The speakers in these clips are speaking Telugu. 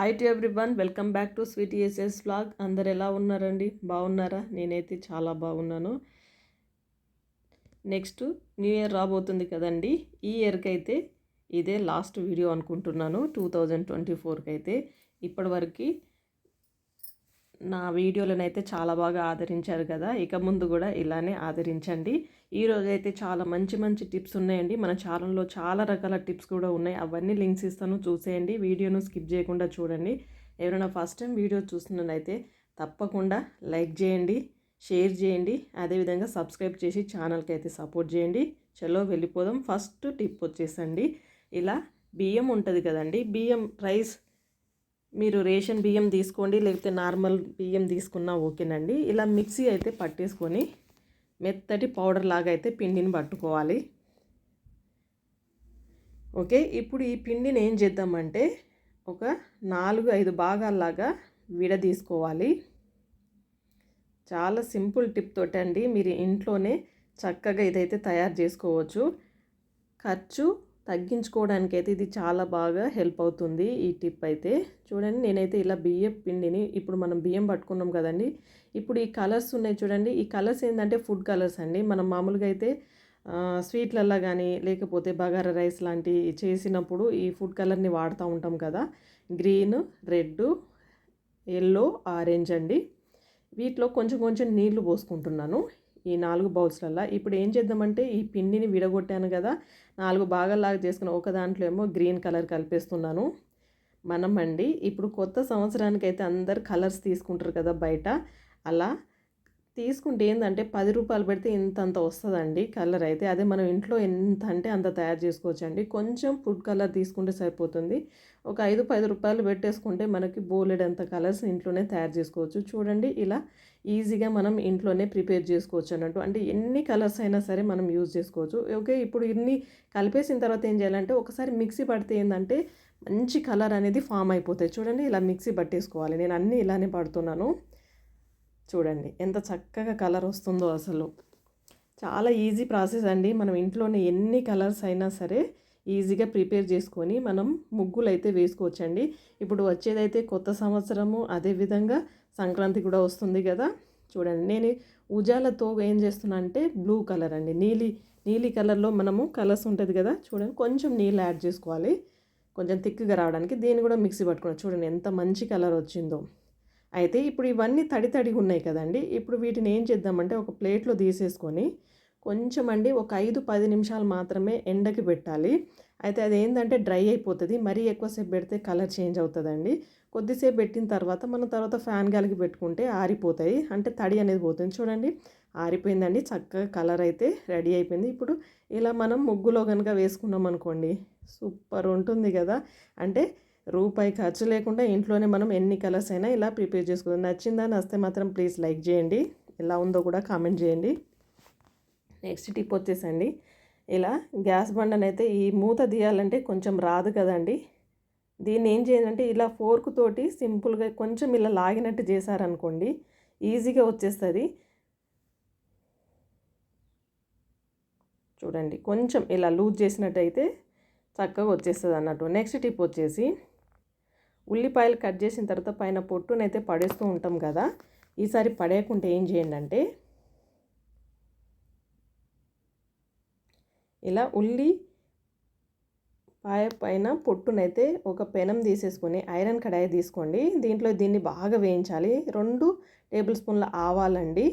Hi to everyone welcome back to sweet aces vlog అందరు ఎలా ఉన్నారండి? బాగున్నారా? నేనైతే చాలా బాగున్నాను. నెక్స్ట్ న్యూ ఇయర్ రాబోతుంది కదండి. ఈ ఇయర్కి అయితే ఇదే లాస్ట్ వీడియో అనుకుంటున్నాను. టూ థౌజండ్ ట్వంటీ ఫోర్కి అయితే ఇప్పటివరకు నా వీడియోలను అయితే చాలా బాగా ఆదరించారు కదా. ఇక ముందు కూడా ఇలానే ఆదరించండి. ఈరోజు అయితే చాలా మంచి మంచి టిప్స్ ఉన్నాయండి. మన ఛానల్లో చాలా రకాల టిప్స్ కూడా ఉన్నాయి. అవన్నీ లింక్స్ ఇస్తాను. చూసేయండి. వీడియోను స్కిప్ చేయకుండా చూడండి. ఎవరైనా ఫస్ట్ టైం వీడియో చూస్తున్నట్లయితే తప్పకుండా లైక్ చేయండి షేర్ చేయండి. అదేవిధంగా సబ్స్క్రైబ్ చేసి ఛానల్కి అయితే సపోర్ట్ చేయండి. చలో వెళ్ళిపోదాం. ఫస్ట్ టిప్ వచ్చేసండి. ఇలా బియ్యం ఉంటుంది కదండి. బియ్యం రైస్ మీరు రేషన్ బియ్యం తీసుకోండి. లేకపోతే నార్మల్ బియ్యం తీసుకున్నా ఓకేనండి. ఇలా మిక్సీ అయితే పట్టేసుకొని మెత్తటి పౌడర్ లాగా అయితే పిండిని పట్టుకోవాలి. ఓకే ఇప్పుడు ఈ పిండిని ఏం చేద్దామంటే ఒక నాలుగు ఐదు భాగాల్లాగా విడదీసుకోవాలి. చాలా సింపుల్ టిప్ తోటండి మీరు ఇంట్లోనే చక్కగా ఇదైతే తయారు చేసుకోవచ్చు. ఖర్చు తగ్గించుకోవడానికి అయితే ఇది చాలా బాగా హెల్ప్ అవుతుంది ఈ టిప్ అయితే. చూడండి నేనైతే ఇలా బియ్యం పిండిని ఇప్పుడు మనం బియ్యం పట్టుకున్నాం కదండి. ఇప్పుడు ఈ కలర్స్ ఉన్నాయి చూడండి. ఈ కలర్స్ ఏంటంటే ఫుడ్ కలర్స్ అండి. మనం మామూలుగా అయితే స్వీట్లల్లో కానీ లేకపోతే బగారా రైస్ లాంటివి చేసినప్పుడు ఈ ఫుడ్ కలర్ని వాడుతూ ఉంటాం కదా. గ్రీన్ రెడ్ ఎల్లో ఆరెంజ్ అండి. వీటిలో కొంచెం కొంచెం నీళ్ళు పోసుకుంటున్నాను ఈ నాలుగు బౌల్స్లల్లో. ఇప్పుడు ఏం చేద్దామంటే ఈ పిండిని విడగొట్టాను కదా. నాలుగు భాగాల్లాగా చేసుకుని ఒక దాంట్లో ఏమో గ్రీన్ కలర్ కలిపేస్తున్నాను. మనం అండి. ఇప్పుడు కొత్త సంవత్సరానికి అయితే అందరు కలర్స్ తీసుకుంటారు కదా బయట. అలా తీసుకుంటే ఏంటంటే పది రూపాయలు పెడితే ఇంత అంత వస్తుందండి కలర్ అయితే. అదే మనం ఇంట్లో ఎంత అంటే అంత తయారు చేసుకోవచ్చు అండి కొంచెం ఫుడ్ కలర్ తీసుకుంటే సరిపోతుంది. ఒక ఐదు పది రూపాయలు పెట్టేసుకుంటే మనకి బోలెడంత కలర్స్ ఇంట్లోనే తయారు చేసుకోవచ్చు. చూడండి ఇలా ఈజీగా మనం ఇంట్లోనే ప్రిపేర్ చేసుకోవచ్చు అన్నట్టు. అంటే ఎన్ని కలర్స్ అయినా సరే మనం యూజ్ చేసుకోవచ్చు. ఓకే ఇప్పుడు ఇన్ని కలిపేసిన తర్వాత ఏం చేయాలంటే ఒకసారి మిక్సీ పడితే ఏంటంటే మంచి కలర్ అనేది ఫామ్ అయిపోతాయి. చూడండి ఇలా మిక్సీ పట్టేసుకోవాలి. నేను అన్నీ ఇలానే పడుతున్నాను. చూడండి ఎంత చక్కగా కలర్ వస్తుందో అసలు. చాలా ఈజీ ప్రాసెస్ అండి. మనం ఇంట్లోనే ఎన్ని కలర్స్ అయినా సరే ఈజీగా ప్రిపేర్ చేసుకొని మనం ముగ్గులు అయితే వేసుకోవచ్చండి. ఇప్పుడు వచ్చేదైతే కొత్త సంవత్సరము అదేవిధంగా సంక్రాంతి కూడా వస్తుంది కదా. చూడండి నేను ఉజాలతో ఏం చేస్తున్నా అంటే బ్లూ కలర్ అండి. నీలి నీలి కలర్లో మనము కలర్స్ ఉంటుంది కదా. చూడండి కొంచెం నీళ్ళు యాడ్ చేసుకోవాలి. కొంచెం థిక్గా రావడానికి దీన్ని కూడా మిక్సీ పట్టుకున్నాను చూడండి ఎంత మంచి కలర్ వచ్చిందో. అయితే ఇప్పుడు ఇవన్నీ తడి తడిగా ఉన్నాయి కదండి. ఇప్పుడు వీటిని ఏం చేద్దామంటే ఒక ప్లేట్లో తీసేసుకొని కొంచెం అండి ఒక ఐదు పది నిమిషాలు మాత్రమే ఎండకి పెట్టాలి. అయితే అది ఏంటంటే డ్రై అయిపోతుంది. మరీ ఎక్కువసేపు పెడితే కలర్ చేంజ్ అవుతుందండి. కొద్దిసేపు పెట్టిన తర్వాత మనం తర్వాత ఫ్యాన్ గాలికి పెట్టుకుంటే ఆరిపోతాయి. అంటే తడి అనేది పోతుంది. చూడండి ఆరిపోయిందండి. చక్కగా కలర్ అయితే రెడీ అయిపోయింది. ఇప్పుడు ఇలా మనం ముగ్గులో కనుక వేసుకున్నాం అనుకోండి సూపర్ ఉంటుంది కదా. అంటే రూపాయి ఖర్చు లేకుండా ఇంట్లోనే మనం ఎన్ని కలర్స్ అయినా ఇలా ప్రిపేర్ చేసుకుందాం. నచ్చిందా నస్తే మాత్రం ప్లీజ్ లైక్ చేయండి. ఎలా ఉందో కూడా కామెంట్ చేయండి. నెక్స్ట్ టిప్ వచ్చేసండి. ఇలా గ్యాస్ బండనైతే అయితే ఈ మూత తీయాలంటే కొంచెం రాదు కదండి. దీన్ని ఏం చేయాలంటే ఇలా ఫోర్క్ తోటి సింపుల్గా కొంచెం ఇలా లాగినట్టు చేశారనుకోండి ఈజీగా వచ్చేస్తుంది. చూడండి కొంచెం ఇలా లూజ్ చేసినట్టయితే చక్కగా వచ్చేస్తుంది అన్నట్టు నెక్స్ట్ టిప్ వచ్చేసి ఉల్లిపాయలు కట్ చేసిన తర్వాత పైన పొట్టునైతే పడేస్తూ ఉంటాం కదా ఈసారి పడేయకుంటే ఏం చేయండి అంటే ఇలా ఉల్లి పాయ పైన పొట్టునైతే ఒక పెనం తీసేసుకొని ఐరన్ కడాయి తీసుకోండి. దీంట్లో దీన్ని బాగా వేయించాలి. రెండు టేబుల్ స్పూన్ల ఆవాలండి.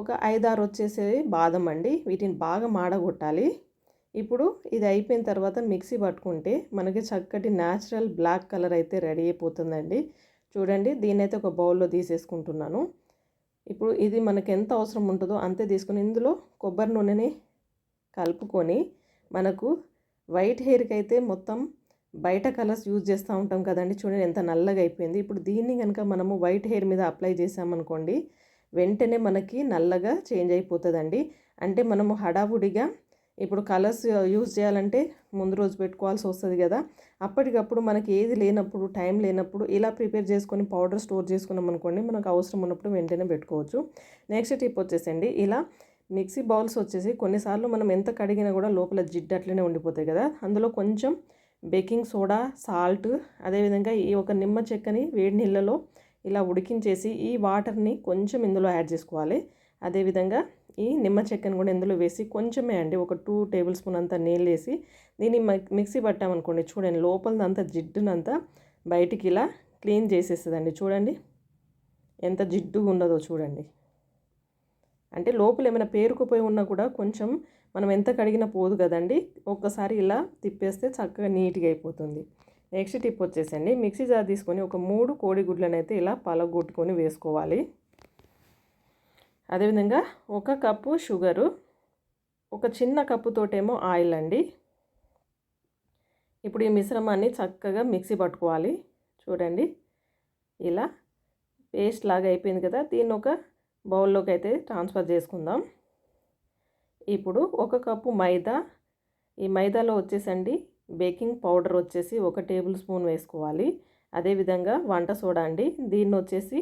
ఒక ఐదారు వచ్చేసేది బాదం అండి. వీటిని బాగా మాడగొట్టాలి. ఇప్పుడు ఇది అయిపోయిన తర్వాత మిక్సీ పట్టుకుంటే మనకి చక్కటి న్యాచురల్ బ్లాక్ కలర్ అయితే రెడీ అయిపోతుందండి. చూడండి దీన్నైతే ఒక బౌల్లో తీసేసుకుంటున్నాను. ఇప్పుడు ఇది మనకి ఎంత అవసరం ఉంటుందో అంతే తీసుకుని ఇందులో కొబ్బరి నూనెని కలుపుకొని మనకు వైట్ హెయిర్కి అయితే మొత్తం బయట కలర్స్ యూజ్ చేస్తూ ఉంటాం కదండి. చూడండి ఎంత నల్లగా అయిపోయింది. ఇప్పుడు దీన్ని కనుక మనము వైట్ హెయిర్ మీద అప్లై చేసామనుకోండి వెంటనే మనకి నల్లగా చేంజ్ అయిపోతుందండి. అంటే మనము హడావుడిగా ఇప్పుడు కలర్స్ యూజ్ చేయాలంటే ముందు రోజు పెట్టుకోవాల్సి వస్తుంది కదా. అప్పటికప్పుడు మనకి ఏది లేనప్పుడు టైం లేనప్పుడు ఇలా ప్రిపేర్ చేసుకొని పౌడర్ స్టోర్ చేసుకున్నాం అనుకోండి మనకు అవసరం ఉన్నప్పుడు వెంటనే పెట్టుకోవచ్చు. నెక్స్ట్ టిప్ వచ్చేసండి ఇలా మిక్సీ బౌల్స్ వచ్చేసి కొన్నిసార్లు మనం ఎంత కడిగినా కూడా లోపల జిడ్డు అట్లనే ఉండిపోతాయి కదా. అందులో కొంచెం బేకింగ్ సోడా సాల్ట్ అదేవిధంగా ఈ ఒక నిమ్మ చెక్కని వేడి నీళ్ళలో ఇలా ఉడికించేసి ఈ వాటర్ని కొంచెం ఇందులో యాడ్ చేసుకోవాలి. అదేవిధంగా ఈ నిమ్మ చెక్కను కూడా ఇందులో వేసి కొంచెమే అండి ఒక టూ టేబుల్ స్పూన్ అంతా నీళ్ళు వేసి దీన్ని మిక్సీ పట్టామనుకోండి చూడండి లోపలదంతా జిడ్డునంతా బయటికి ఇలా క్లీన్ చేసేస్తుందండి. చూడండి ఎంత జిడ్డుగా ఉన్నదో చూడండి. అంటే లోపల ఏమైనా పేరుకుపోయి ఉన్నా కూడా కొంచెం మనం ఎంత కడిగినా పోదు కదండి. ఒక్కసారి ఇలా తిప్పేస్తే చక్కగా నీట్గా అయిపోతుంది. నెక్స్ట్ టిప్ వచ్చేసండి మిక్సీ జార్ తీసుకొని ఒక మూడు కోడిగుడ్లను అయితే ఇలా పలగొట్టుకొని వేసుకోవాలి. అదేవిధంగా ఒక కప్పు షుగరు ఒక చిన్న కప్పుతోటేమో ఆయిల్ అండి. ఇప్పుడు ఈ మిశ్రమాన్ని చక్కగా మిక్సీ పట్టుకోవాలి. చూడండి ఇలా పేస్ట్ లాగా అయిపోయింది కదా దీన్ని ఒక బౌల్లోకి అయితే ట్రాన్స్ఫర్ చేసుకుందాం. ఇప్పుడు ఒక కప్పు మైదా ఈ మైదాలో వచ్చేసండి బేకింగ్ పౌడర్ వచ్చేసి ఒక టేబుల్ స్పూన్ వేసుకోవాలి. అదేవిధంగా వంట సోడా అండి దీన్ని వచ్చేసి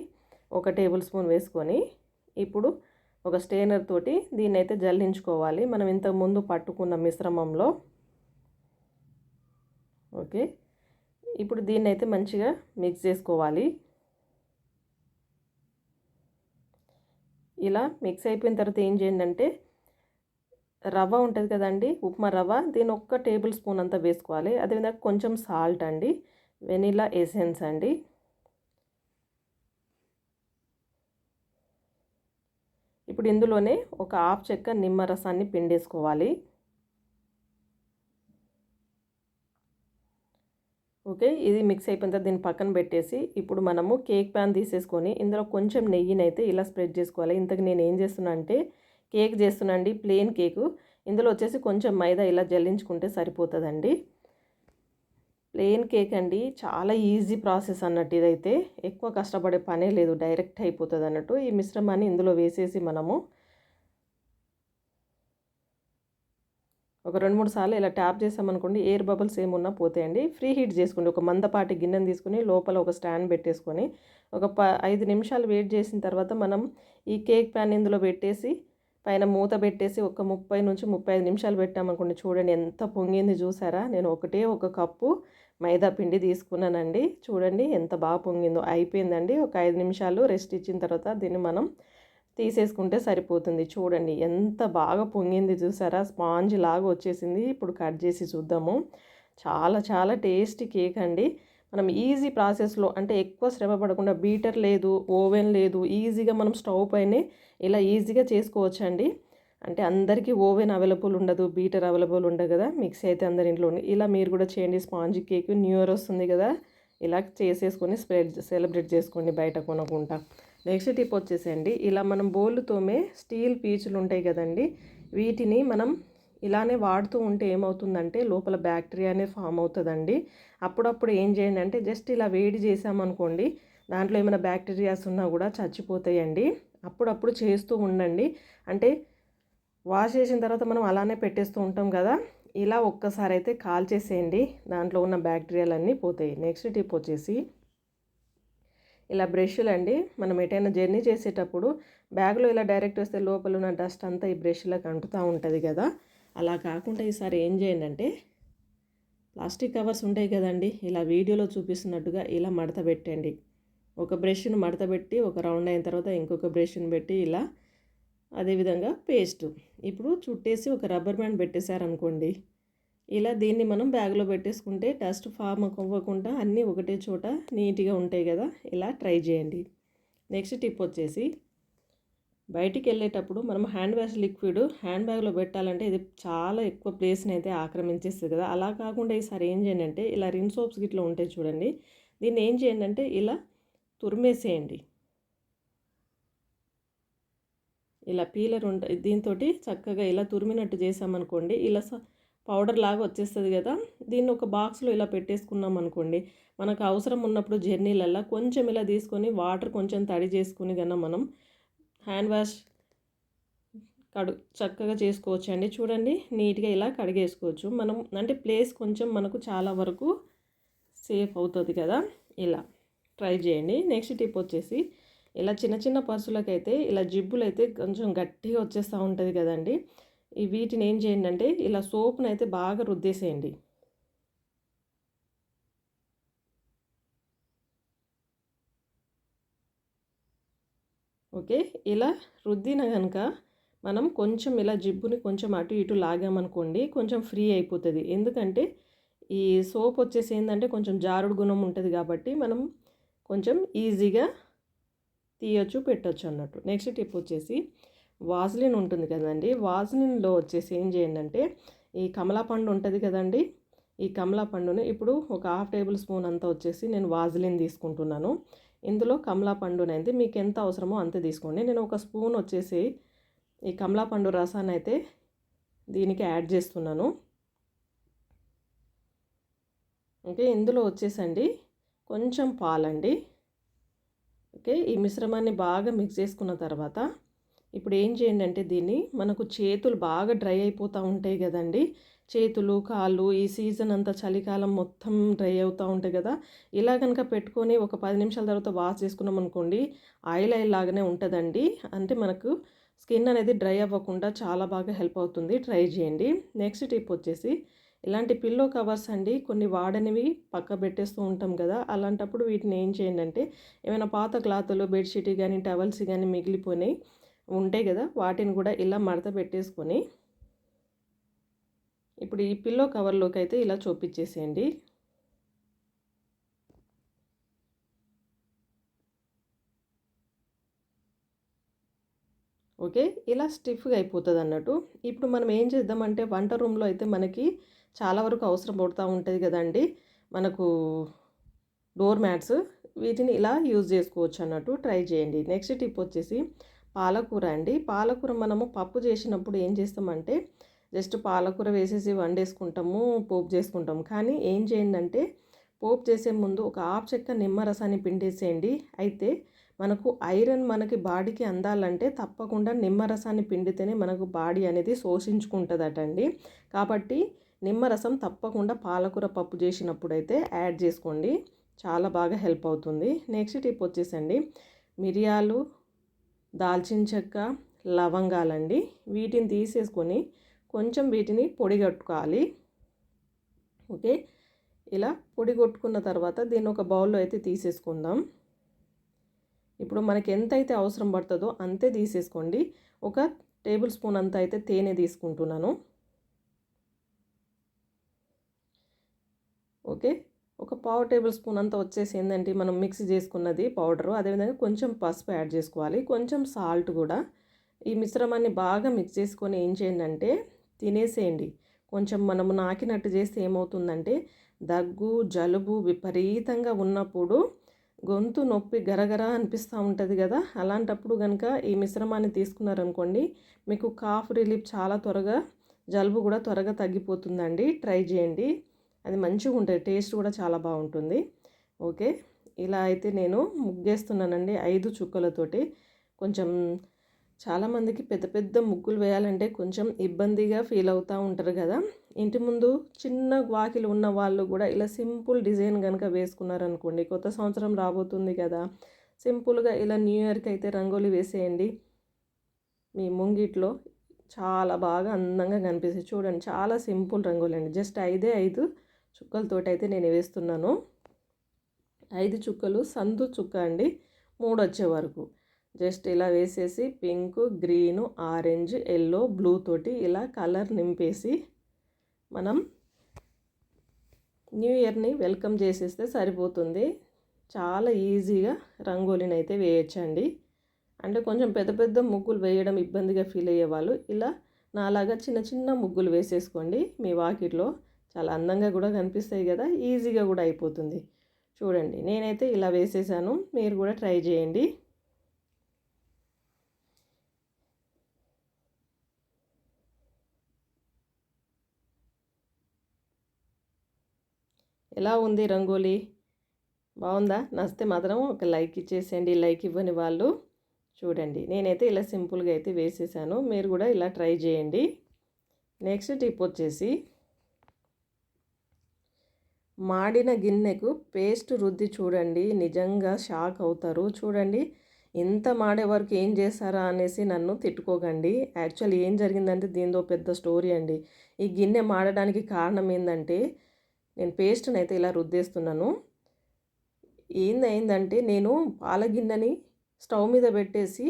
ఒక టేబుల్ స్పూన్ వేసుకొని ఇప్పుడు ఒక స్టేనర్ తోటి దీన్ని అయితే జల్లించుకోవాలి. మనం ఇంతకు ముందు పట్టుకున్న మిశ్రమంలో. ఓకే. ఇప్పుడు దీన్ని అయితే మంచిగా మిక్స్ చేసుకోవాలి. ఇలా మిక్స్ అయిపోయిన తర్వాత ఏం చేయండింటే రవ్వ ఉంటుంది కదండి ఉప్మా రవ్వ దీని ఒక్క టేబుల్ స్పూన్ అంతా వేసుకోవాలి. అదేవిధంగా కొంచెం సాల్ట్ అండి వెనీలా ఎసెన్స్ అండి. ఇప్పుడు ఇందులోనే ఒక హాఫ్ చెక్క నిమ్మరసాన్ని పిండేసుకోవాలి. ఓకే ఇది మిక్స్ అయిపోయిన తర్వాత దీన్ని పక్కన పెట్టేసి ఇప్పుడు మనము కేక్ ప్యాన్ తీసేసుకొని ఇందులో కొంచెం నెయ్యిని అయితే ఇలా స్ప్రెడ్ చేసుకోవాలి. ఇంతకు నేను ఏం చేస్తున్నా అంటే కేక్ చేస్తున్నాండి ప్లెయిన్ కేకు. ఇందులో వచ్చేసి కొంచెం మైదా ఇలా జల్లించుకుంటే సరిపోతుందండి. ప్లెయిన్ కేక్ అండి చాలా ఈజీ ప్రాసెస్ అన్నట్టు ఇదైతే. ఎక్కువ కష్టపడే పనే లేదు. డైరెక్ట్ అయిపోతుంది అన్నట్టు ఈ మిశ్రమాన్ని ఇందులో వేసేసి మనము ఒక రెండు మూడు సార్లు ఇలా ట్యాప్ చేసామనుకోండి ఎయిర్ బబుల్స్ ఏమున్నా పోతాయండి. ఫ్రీ హీట్ చేసుకోండి. ఒక మందపాటి గిన్నెను తీసుకుని లోపల ఒక స్టాండ్ పెట్టేసుకొని ఒక ప ఐదు నిమిషాలు వెయిట్ చేసిన తర్వాత మనం ఈ కేక్ ప్యాన్ ఇందులో పెట్టేసి పైన మూత పెట్టేసి ఒక ముప్పై నుంచి ముప్పై ఐదు నిమిషాలు పెట్టామనుకోండి చూడండి ఎంత పొంగింది చూసారా? నేను ఒకటే ఒక కప్పు మైదా పిండి తీసుకున్నానండి. చూడండి ఎంత బాగా పొంగిందో. అయిపోయిందండి. ఒక ఐదు నిమిషాలు రెస్ట్ ఇచ్చిన తర్వాత దీన్ని మనం తీసేసుకుంటే సరిపోతుంది. చూడండి ఎంత బాగా పొంగింది చూసారా? స్పాంజ్ లాగా వచ్చేసింది. ఇప్పుడు కట్ చేసి చూద్దాము. చాలా చాలా టేస్టీ కేక్ అండి. మనం ఈజీ ప్రాసెస్లో అంటే ఎక్కువ శ్రమ పడకుండా బీటర్ లేదు ఓవెన్ లేదు ఈజీగా మనం స్టవ్ పైనే ఇలా ఈజీగా చేసుకోవచ్చండి. అంటే అందరికీ ఓవెన్ అవైలబుల్ ఉండదు బీటర్ అవైలబుల్ ఉండదు కదా. మిక్సీ అయితే అందరి ఇంట్లో ఉంది ఇలా మీరు కూడా చేయండి. స్పాంజ్ కేక్ న్యూ ఇయర్ వస్తుంది కదా. ఇలా చేసేసుకొని స్ప్రెడ్ సెలబ్రేట్ చేసుకోండి బయట కొనకుండా. నెక్స్ట్ టిప్ వచ్చేసండి ఇలా మనం బోల్తోమే స్టీల్ పీచులు ఉంటాయి కదండి. వీటిని మనం ఇలానే వాడుతూ ఉంటే ఏమవుతుందంటే లోపల బ్యాక్టీరియా అనేది ఫామ్ అవుతుందండి. అప్పుడప్పుడు ఏం చేయండి అంటే జస్ట్ ఇలా వేడి చేసామనుకోండి దాంట్లో ఏమైనా బ్యాక్టీరియాస్ ఉన్నా కూడా చచ్చిపోతాయండి. అప్పుడప్పుడు చేస్తూ ఉండండి. అంటే వాష్ చేసిన తర్వాత మనం అలానే పెట్టేస్తూ ఉంటాం కదా. ఇలా ఒక్కసారి అయితే కాల్ చేసేయండి. దాంట్లో ఉన్న బ్యాక్టీరియాలన్నీ పోతాయి. నెక్స్ట్ టిప్ వచ్చేసి ఇలా బ్రష్లు అండి మనం ఎటైనా జర్నీ చేసేటప్పుడు బ్యాగ్లో ఇలా డైరెక్ట్ వస్తే లోపల ఉన్న డస్ట్ అంతా ఈ బ్రష్లకు అంటుతూ ఉంటుంది కదా. అలా కాకుండా ఈసారి ఏం చేయండి అంటే ప్లాస్టిక్ కవర్స్ ఉంటాయి కదండి. ఇలా వీడియోలో చూపిస్తున్నట్టుగా ఇలా మడత పెట్టండి. ఒక బ్రష్ను మడత పెట్టి ఒక రౌండ్ అయిన తర్వాత ఇంకొక బ్రష్ని పెట్టి ఇలా అదేవిధంగా పేస్ట్. ఇప్పుడు చుట్టేసి ఒక రబ్బర్ బ్యాండ్ పెట్టేశారనుకోండి ఇలా దీన్ని మనం బ్యాగ్లో పెట్టేసుకుంటే డస్ట్ ఫామ్ అవ్వకుండా అన్నీ ఒకటే చోట నీట్గా ఉంటాయి కదా ఇలా ట్రై చేయండి. నెక్స్ట్ టిప్ వచ్చేసి బయటికి వెళ్ళేటప్పుడు మనం హ్యాండ్ వాష్ లిక్విడ్ హ్యాండ్ బ్యాగ్లో పెట్టాలంటే ఇది చాలా ఎక్కువ ప్లేస్ని అయితే ఆక్రమించేస్తుంది కదా. అలా కాకుండా ఈసారి ఏం చేయండి అంటే ఇలా రిన్ సోప్స్ గిట్లా ఉంటాయి చూడండి దీన్ని ఏం చేయండి అంటే ఇలా తురిమేసేయండి. ఇలా పీలర్ ఉంట దీంతో చక్కగా ఇలా తురిమినట్టు చేసామనుకోండి ఇలా పౌడర్ లాగా వచ్చేస్తుంది కదా దీన్ని ఒక బాక్స్లో ఇలా పెట్టేసుకున్నాం అనుకోండి మనకు అవసరం ఉన్నప్పుడు జర్నీలల్లో కొంచెం ఇలా తీసుకొని వాటర్ కొంచెం తడి చేసుకుని కన్నా మనం హ్యాండ్ వాష్ కడు చక్కగా చేసుకోవచ్చు అండి చూడండి నీట్గా ఇలా కడిగేసుకోవచ్చు. మనం అంటే ప్లేస్ కొంచెం మనకు చాలా వరకు సేఫ్ అవుతుంది కదా ఇలా ట్రై చేయండి. నెక్స్ట్ టిప్ వచ్చేసి ఇలా చిన్న చిన్న పర్సులకైతే ఇలా జిబ్బులు అయితే కొంచెం గట్టిగా వచ్చేస్తూ ఉంటుంది కదండి. వీటిని ఏం చేయండి అంటే ఇలా సోప్ని అయితే బాగా రుద్దేసేయండి. ఓకే ఇలా రుద్దిన కనుక మనం కొంచెం ఇలా జిబ్బుని కొంచెం అటు ఇటు లాగామనుకోండి కొంచెం ఫ్రీ అయిపోతుంది. ఎందుకంటే ఈ సోప్ వచ్చేసి ఏంటంటే కొంచెం జారుడు గుణం ఉంటుంది కాబట్టి మనం కొంచెం ఈజీగా తీయొచ్చు పెట్టచ్చు అన్నట్టు. నెక్స్ట్ టిప్ వచ్చేసి వాజ్లిన్ ఉంటుంది కదండి. వాజ్లిన్లో వచ్చేసి ఏం చేయండి అంటే ఈ కమలా పండు ఉంటుంది కదండి. ఈ కమలా పండుని ఇప్పుడు ఒక హాఫ్ టేబుల్ స్పూన్ అంతా వచ్చేసి నేను వాజ్లిన్ తీసుకుంటున్నాను. ఇందులో కమలా పండునైతే మీకు ఎంత అవసరమో అంతే తీసుకోండి. నేను ఒక స్పూన్ వచ్చేసి ఈ కమలా పండు రసాన్ని అయితే దీనికి యాడ్ చేస్తున్నాను. ఓకే ఇందులో వచ్చేసండి కొంచెం పాలండి. ఓకే ఈ మిశ్రమాన్ని బాగా మిక్స్ చేసుకున్న తర్వాత ఇప్పుడు ఏం చేయండి అంటే దీన్ని మనకు చేతులు బాగా డ్రై అయిపోతూ ఉంటాయి కదండి. చేతులు కాళ్ళు ఈ సీజన్ అంతా చలికాలం మొత్తం డ్రై అవుతూ ఉంటాయి కదా. ఇలా కనుక పెట్టుకొని ఒక పది నిమిషాల తర్వాత వాష్ చేసుకున్నాం అనుకోండి ఆయిల్ ఆయిల్ లాగానే ఉంటుందండి. అంటే మనకు స్కిన్ అనేది డ్రై అవ్వకుండా చాలా బాగా హెల్ప్ అవుతుంది. ట్రై చేయండి. నెక్స్ట్ టిప్ వచ్చేసి ఇలాంటి పిల్లో కవర్స్ అండి కొన్ని వాడనివి పక్క పెట్టేస్తూ ఉంటాం కదా అలాంటప్పుడు వీటిని ఏం చేయండి అంటే ఏమైనా పాత క్లాతులు బెడ్షీట్ కానీ టవల్స్ కానీ మిగిలిపోయినాయి ఉంటాయి కదా వాటిని కూడా ఇలా మడత పెట్టేసుకొని ఇప్పుడు ఈ పిల్లో కవర్లోకి అయితే ఇలా చూపించేసేయండి ఓకే ఇలా స్టిఫ్గా అయిపోతుంది అన్నట్టు ఇప్పుడు మనం ఏం చేద్దామంటే వంట రూమ్లో అయితే మనకి చాలా వరకు అవసరం పడుతూ ఉంటుంది కదండి. మనకు డోర్ మ్యాట్స్ వీటిని ఇలా యూజ్ చేసుకోవచ్చు అన్నట్టు ట్రై చేయండి. నెక్స్ట్ టిప్ వచ్చేసి పాలకూర అండి. పాలకూర మనము పప్పు చేసినప్పుడు ఏం చేస్తామంటే జస్ట్ పాలకూర వేసేసి వండేసుకుంటాము పోపు చేసుకుంటాము. కానీ ఏం చేయండి అంటే పోపు చేసే ముందు ఒక ఆపు చెక్క నిమ్మరసాన్ని పిండేసేయండి. అయితే మనకు ఐరన్ మనకి బాడీకి అందాలంటే తప్పకుండా నిమ్మరసాన్ని పిండితేనే మనకు బాడీ అనేది శోషించుకుంటుందటండి. కాబట్టి నిమ్మరసం తప్పకుండా పాలకూర పప్పు చేసినప్పుడు అయితే యాడ్ చేసుకోండి. చాలా బాగా హెల్ప్ అవుతుంది. నెక్స్ట్ టిప్ వచ్చేసండి. మిరియాలు దాల్చిన చెక్క లవంగాలండి. వీటిని తీసేసుకొని కొంచెం వీటిని పొడిగట్టుకోవాలి. ఓకే? ఇలా పొడి కొట్టుకున్న తర్వాత దీన్ని ఒక బౌల్లో అయితే తీసేసుకుందాం. ఇప్పుడు మనకి ఎంత అయితే అవసరం పడుతుందో అంతే తీసేసుకోండి. ఒక టేబుల్ స్పూన్ అంత అయితే తేనె తీసుకుంటున్నాను. ఓకే? ఒక పావు టేబుల్ స్పూన్ అంతా వచ్చేసి ఏంటంటే మనం మిక్స్ చేసుకున్నది పౌడరు. అదేవిధంగా కొంచెం పసుపు యాడ్ చేసుకోవాలి. కొంచెం సాల్ట్ కూడా. ఈ మిశ్రమాన్ని బాగా మిక్స్ చేసుకొని ఏం చేయండి అంటే తినేసేయండి. కొంచెం మనము నాకినట్టు చేస్తే ఏమవుతుందంటే దగ్గు జలుబు విపరీతంగా ఉన్నప్పుడు గొంతు నొప్పి గరగర అనిపిస్తూ ఉంటుంది కదా? అలాంటప్పుడు కనుక ఈ మిశ్రమాన్ని తీసుకున్నారనుకోండి మీకు కాఫ్ రిలీఫ్ చాలా త్వరగా జలుబు కూడా త్వరగా తగ్గిపోతుందండి. ట్రై చేయండి. అది మంచిగా ఉంటుంది. టేస్ట్ కూడా చాలా బాగుంటుంది. ఓకే. ఇలా అయితే నేను ముగ్గేస్తున్నానండి ఐదు చుక్కలతోటి. కొంచెం చాలామందికి పెద్ద పెద్ద ముగ్గులు వేయాలంటే కొంచెం ఇబ్బందిగా ఫీల్ అవుతూ ఉంటారు కదా. ఇంటి ముందు చిన్న వాకిలు ఉన్న వాళ్ళు కూడా ఇలా సింపుల్ డిజైన్ కనుక వేసుకున్నారనుకోండి కొత్త సంవత్సరం రాబోతుంది కదా. సింపుల్గా ఇలా న్యూ ఇయర్కి అయితే రంగోలి వేసేయండి. మీ ముంగిట్లో చాలా బాగా అందంగా కనిపిస్తుంది చూడండి చాలా సింపుల్ రంగోలి అండి. జస్ట్ ఐదే ఐదు. చుక్కలతోటి అయితే నేను వేస్తున్నాను. ఐదు చుక్కలు సందు చుక్క అండి. మూడు వచ్చే వరకు. జస్ట్ ఇలా వేసేసి pink green orange yellow blue తోటి ఇలా కలర్ నింపేసి మనం న్యూ ఇయర్ని వెల్కమ్ చేసేస్తే సరిపోతుంది. చాలా ఈజీగా రంగోలీని అయితే వేయచ్చండి. అంటే కొంచెం పెద్ద పెద్ద ముగ్గులు వేయడం ఇబ్బందిగా ఫీల్ అయ్యేవాళ్ళు ఇలా నాలాగా చిన్న చిన్న ముగ్గులు వేసేసుకోండి మీ వాకిట్లో. చాలా అందంగా కూడా కనిపిస్తాయి కదా ఈజీగా కూడా అయిపోతుంది. చూడండి నేనైతే ఇలా వేసేసాను. మీరు కూడా ట్రై చేయండి. ఎలా ఉంది రంగోలీ? బాగుందా? నచ్చితే మాత్రం ఒక లైక్ ఇచ్చేసేయండి. లైక్ ఇవ్వని వాళ్ళు చూడండి. నేనైతే ఇలా సింపుల్గా అయితే వేసేసాను. మీరు కూడా ఇలా ట్రై చేయండి. నెక్స్ట్ టిప్ వచ్చేసి మాడిన గిన్నెకు పేస్ట్ రుద్ది చూడండి. నిజంగా షాక్ అవుతారు. చూడండి ఇంత మాడే వరకు ఏం చేస్తారా అనేసి నన్ను తిట్టుకోకండి. యాక్చువల్ ఏం జరిగిందంటే దీనితో పెద్ద స్టోరీ అండి. ఈ గిన్నె మాడడానికి కారణం ఏంటంటే నేను పేస్ట్ని అయితే ఇలా రుద్దేస్తున్నాను. ఏందైందంటే నేను పాల గిన్నెని స్టవ్ మీద పెట్టేసి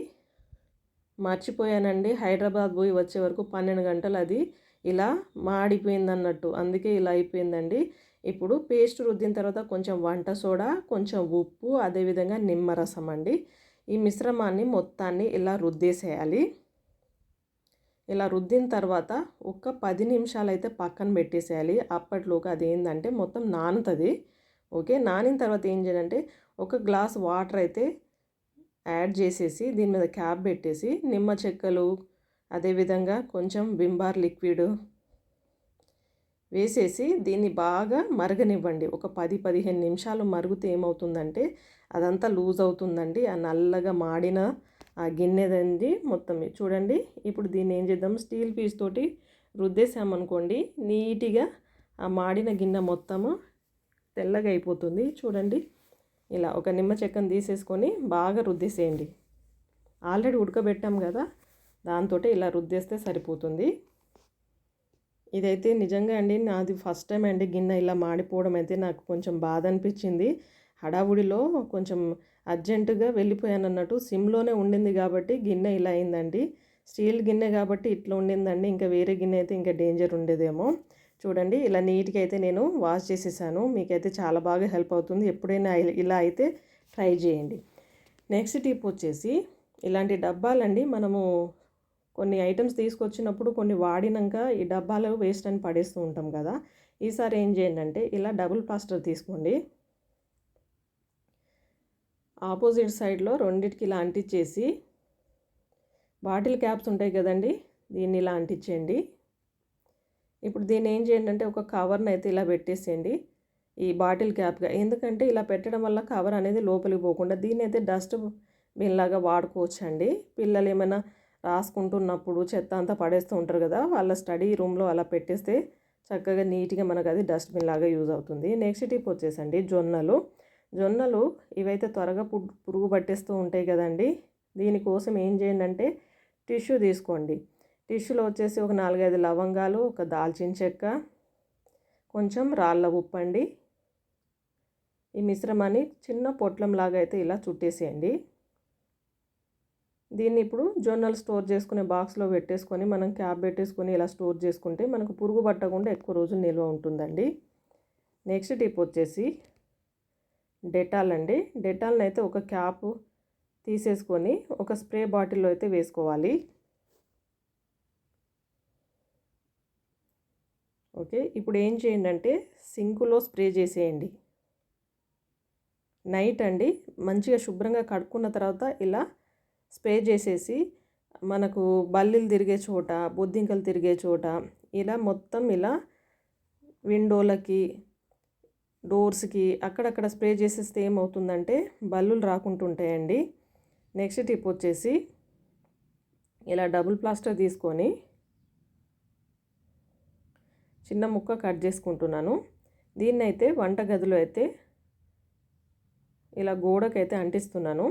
మర్చిపోయానండి. హైదరాబాద్ పోయి వచ్చే వరకు పన్నెండు గంటలు అది ఇలా మాడిపోయింది అన్నట్టు అందుకే ఇలా అయిపోయిందండి. ఇప్పుడు పేస్ట్ రుద్దిన తర్వాత కొంచెం వంట సోడా కొంచెం ఉప్పు అదేవిధంగా నిమ్మరసం అండి. ఈ మిశ్రమాన్ని మొత్తాన్ని ఇలా రుద్దేసేయాలి. ఇలా రుద్దిన తర్వాత ఒక పది నిమిషాలు అయితే పక్కన పెట్టేసేయాలి. అప్పట్లోకి అది ఏంటంటే మొత్తం నానుతుంది. ఓకే? నానిన తర్వాత ఏం చేయాలంటే ఒక గ్లాస్ వాటర్ అయితే యాడ్ చేసేసి దీని మీద క్యాప్ పెట్టేసి నిమ్మ చెక్కలు అదేవిధంగా కొంచెం బింబార్ లిక్విడ్ వేసేసి దీన్ని బాగా మరగనివ్వండి. ఒక పది పదిహేను నిమిషాలు మరుగుతే ఏమవుతుందంటే అదంతా లూజ్ అవుతుందండి. ఆ నల్లగా మాడిన ఆ గిన్నెదండి మొత్తం. చూడండి ఇప్పుడు దీన్ని ఏం చేద్దాం? స్టీల్ పీస్ తోటి రుద్దేసామనుకోండి నీట్గా ఆ మాడిన గిన్నె మొత్తము తెల్లగా అయిపోతుంది. చూడండి ఇలా ఒక నిమ్మ చెక్కను తీసేసుకొని బాగా రుద్దేసేయండి. ఆల్రెడీ ఉడకబెట్టాం కదా దాంతో ఇలా రుద్దేస్తే సరిపోతుంది. ఇదైతే నిజంగా అండి నాది ఫస్ట్ టైం అండి గిన్నె ఇలా మాడిపోవడం అయితే నాకు కొంచెం బాధ అనిపించింది హడావుడిలో కొంచెం అర్జెంటుగా వెళ్ళిపోయాను అన్నట్టు సిమ్లోనే ఉండింది కాబట్టి గిన్నె ఇలా అయిందండి. స్టీల్ గిన్నె కాబట్టి ఇట్లా ఉండిందండి ఇంకా వేరే గిన్నె అయితే ఇంకా డేంజర్ ఉండేదేమో. చూడండి ఇలా నీట్గా అయితే నేను వాష్ చేసేసాను. మీకైతే చాలా బాగా హెల్ప్ అవుతుంది. ఎప్పుడైనా ఇలా అయితే ట్రై చేయండి. నెక్స్ట్ టిప్ వచ్చేసి ఇలాంటి డబ్బాలండి మనము కొన్ని ఐటమ్స్ తీసుకొచ్చినప్పుడు కొన్ని వాడినాక ఈ డబ్బాలు వేస్ట్ అని పడేస్తూ ఉంటాం కదా. ఈసారి ఏం చేయండి అంటే ఇలా డబుల్ పాస్టర్ తీసుకోండి. ఆపోజిట్ సైడ్లో రెండింటికి ఇలా అంటించేసి బాటిల్ క్యాప్స్ ఉంటాయి కదండి దీన్ని ఇలా అంటించేయండి ఇప్పుడు దీన్ని ఏం చేయండి అంటే ఒక కవర్ని అయితే ఇలా పెట్టేసేయండి ఈ బాటిల్ క్యాప్గా. ఎందుకంటే ఇలా పెట్టడం వల్ల కవర్ అనేది లోపలికి పోకుండా దీన్ని అయితే డస్ట్ బిన్ లాగా వాడుకోవచ్చు అండి పిల్లలు ఏమైనా రాసుకుంటున్నప్పుడు చెత్త అంతా పడేస్తూ ఉంటారు కదా వాళ్ళ స్టడీ రూమ్లో అలా పెట్టేస్తే చక్కగా నీట్గా మనకు అది డస్ట్బిన్ లాగా యూజ్ అవుతుంది. నెక్స్ట్ టిప్ వచ్చేసండి జొన్నలు. జొన్నలు ఇవైతే త్వరగా పురుగు పట్టేస్తూ ఉంటాయి కదండి. దీనికోసం ఏం చేయండి అంటే టిష్యూ తీసుకోండి. టిష్యూలో వచ్చేసి ఒక నాలుగైదు లవంగాలు ఒక దాల్చిన చెక్క కొంచెం రాళ్ళ ఉప్పండి ఈ మిశ్రమాన్ని చిన్న పొట్లంలాగా అయితే ఇలా చుట్టేసేయండి. దీన్ని ఇప్పుడు జొన్నలు స్టోర్ చేసుకునే బాక్స్లో పెట్టేసుకొని మనం క్యాప్ పెట్టేసుకొని ఇలా స్టోర్ చేసుకుంటే మనకు పురుగు పట్టకుండా ఎక్కువ రోజులు నిల్వ ఉంటుందండి. నెక్స్ట్ టిప్ వచ్చేసి డెటాల్ అండి. డెటాల్ని అయితే ఒక క్యాప్ తీసేసుకొని ఒక స్ప్రే బాటిల్లో అయితే వేసుకోవాలి. ఓకే ఇప్పుడు ఏం చేయండి అంటే సింకులో స్ప్రే చేసేయండి. నైట్ అండి మంచిగా శుభ్రంగా కడుక్కున్న తర్వాత ఇలా స్ప్రే చేసేసి మనకు బల్లీలు తిరిగే చోట బొద్దింకలు తిరిగే చోట ఇలా మొత్తం ఇలా విండోలకి డోర్స్కి అక్కడక్కడ స్ప్రే చేసేస్తే ఏమవుతుందంటే బల్లులు రాకుంటుంటాయండి. నెక్స్ట్ టిప్ వచ్చేసి ఇలా డబుల్ ప్లాస్టర్ తీసుకొని చిన్న ముక్క కట్ చేసుకుంటున్నాను. దీన్నైతే వంటగదిలో అయితే ఇలా గోడకైతే అంటిస్తున్నాను.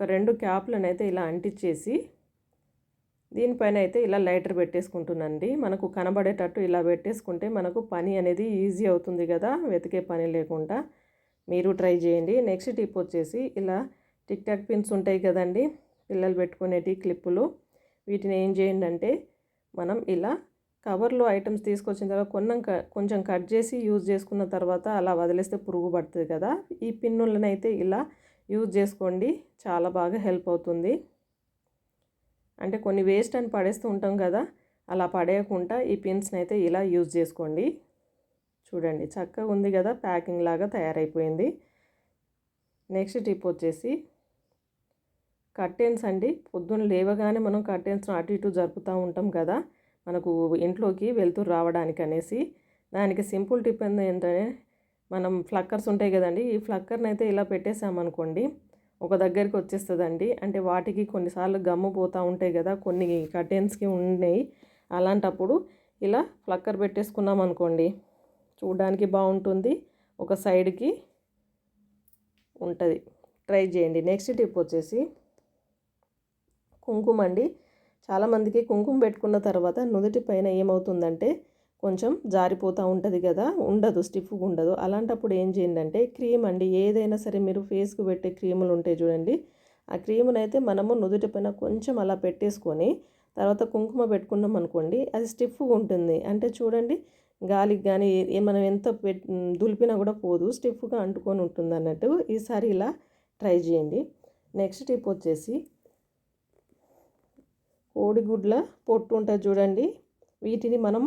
ఒక రెండు క్యాప్లను అయితే ఇలా అంటించేసి దీనిపైన అయితే ఇలా లైటర్ పెట్టేసుకుంటున్నానండి. మనకు కనబడేటట్టు ఇలా పెట్టేసుకుంటే మనకు పని అనేది ఈజీ అవుతుంది కదా వెతికే పని లేకుండా. మీరు ట్రై చేయండి. నెక్స్ట్ టిప్ వచ్చేసి ఇలా టిక్ టాక్ పిన్స్ ఉంటాయి కదండి పిల్లలు పెట్టుకునేటి క్లిప్పులు. వీటిని ఏం చేయండి అంటే మనం ఇలా కవర్లో ఐటమ్స్ తీసుకొచ్చిన తర్వాత కొన్న కొంచెం కట్ చేసి యూజ్ చేసుకున్న తర్వాత అలా వదిలేస్తే పురుగు పడుతుంది కదా. ఈ పిన్నులను అయితే ఇలా యూజ్ చేసుకోండి. చాలా బాగా హెల్ప్ అవుతుంది. అంటే కొన్ని వేస్ట్ అని పడేస్తూ ఉంటాం కదా అలా పడేయకుండా ఈ పిన్స్ని అయితే ఇలా యూజ్ చేసుకోండి. చూడండి చక్కగా ఉంది కదా ప్యాకింగ్ లాగా తయారైపోయింది. నెక్స్ట్ టిప్ వచ్చేసి కర్టెన్స్ అండి. పొద్దున్న లేవగానే మనం కర్టెన్స్ అటు ఇటు జరుపుతూ ఉంటాం కదా మనకు ఇంట్లోకి వెళ్తూ రావడానికి అనేసి దానికి సింపుల్ టిప్ ఏంటంటే మనం ఫ్లక్కర్స్ ఉంటాయి కదండి ఈ ఫ్లక్కర్ని అయితే ఇలా పెట్టేసామనుకోండి ఒక దగ్గరికి వచ్చేస్తుందండి. అంటే వాటికి కొన్నిసార్లు గమ్ము పోతూ ఉంటాయి కదా కొన్ని కర్టెన్స్కి ఉన్నాయి. అలాంటప్పుడు ఇలా ఫ్లక్కర్ పెట్టేసుకున్నాం అనుకోండి చూడడానికి బాగుంటుంది. ఒక సైడ్కి ఉంటుంది. ట్రై చేయండి. నెక్స్ట్ టిప్ వచ్చేసి కుంకుమ అండి చాలామందికి కుంకుమ పెట్టుకున్న తర్వాత నుదుటి పైన ఏమవుతుందంటే కొంచెం జారిపోతూ ఉంటుంది కదా ఉండదు స్టిఫ్గా ఉండదు. అలాంటప్పుడు ఏం చేయండి అంటే క్రీమ్ అండి ఏదైనా సరే మీరు ఫేస్కు పెట్టే క్రీములు ఉంటాయి చూడండి. ఆ క్రీమునైతే మనము నుదుటిపైన కొంచెం అలా పెట్టేసుకొని తర్వాత కుంకుమ పెట్టుకున్నాం అనుకోండి అది స్టిఫ్గా ఉంటుంది. అంటే చూడండి గాలికి కానీ మనం ఎంత పెట్ దులిపినా కూడా పోదు స్టిఫ్గా అంటుకొని ఉంటుంది అన్నట్టు ఈసారి ఇలా ట్రై చేయండి. నెక్స్ట్ టిప్ వచ్చేసి కోడిగుడ్ల పొట్టు ఉంటుంది చూడండి. వీటిని మనం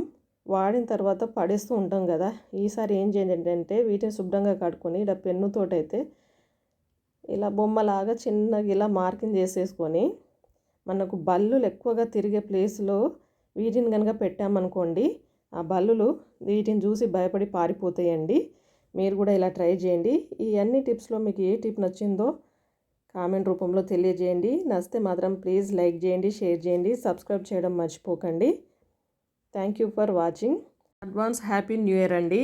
వాడిన తర్వాత పడేస్తూ ఉంటాం కదా. ఈసారి ఏం చేయండి అంటే వీటిని శుభ్రంగా కడుక్కొని ఇలా పెన్నుతోటైతే ఇలా బొమ్మలాగా చిన్నగా ఇలా మార్కింగ్ చేసేసుకొని మనకు బల్లులు ఎక్కువగా తిరిగే ప్లేస్లో వీటిని కనుక పెట్టామనుకోండి ఆ బల్లులు వీటిని చూసి భయపడి పారిపోతాయండి. మీరు కూడా ఇలా ట్రై చేయండి. ఈ అన్ని టిప్స్లో మీకు ఏ టిప్ నచ్చిందో కామెంట్ రూపంలో తెలియజేయండి. నచ్చితే మాత్రం ప్లీజ్ లైక్ చేయండి షేర్ చేయండి సబ్స్క్రైబ్ చేయడం మర్చిపోకండి. Thank you for watching. Advance happy new year అండి.